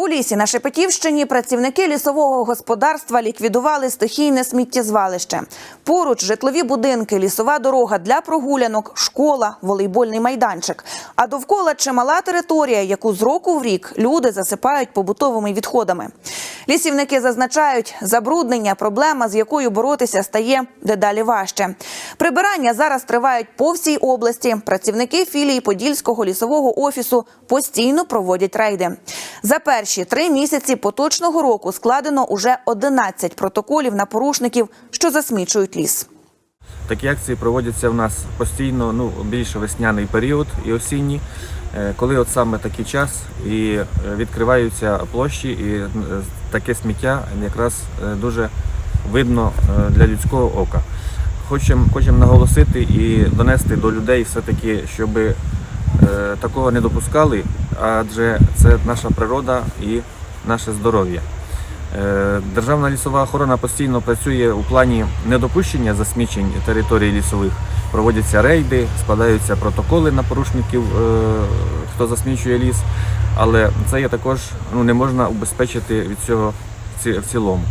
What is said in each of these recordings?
У лісі на Шепетівщині працівники лісового господарства ліквідували стихійне сміттєзвалище. Поруч житлові будинки, лісова дорога для прогулянок, школа, волейбольний майданчик. А довкола чимала територія, яку з року в рік люди засипають побутовими відходами. Лісівники зазначають, забруднення проблема, з якою боротися стає дедалі важче. Прибирання зараз тривають по всій області. Працівники філії Подільського лісового офісу постійно проводять рейди. За перші три місяці поточного року складено уже 11 протоколів на порушників, що засмічують ліс. Такі акції проводяться в нас постійно, ну більше весняний період і осінній, коли от саме такий час і е, відкриваються площі, і е, таке сміття якраз е, дуже видно е, для людського ока. Хочемо хочем наголосити і донести до людей все-таки, щоб такого не допускали, адже це наша природа і наше здоров'я. Е, Державна лісова охорона постійно працює у плані недопущення засмічень територій лісових. Проводяться рейди, складаються протоколи на порушників, е, хто засмічує ліс, але це є також ну, не можна убезпечити від цього в цілому.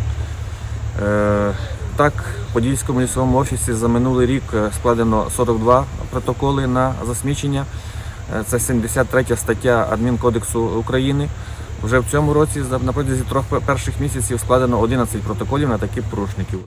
Е, Так, в Подільському лісовому офісі за минулий рік складено 42 протоколи на засмічення. Це 73 стаття Адмінкодексу України. Вже в цьому році на протязі трьох перших місяців складено 11 протоколів на таких порушників.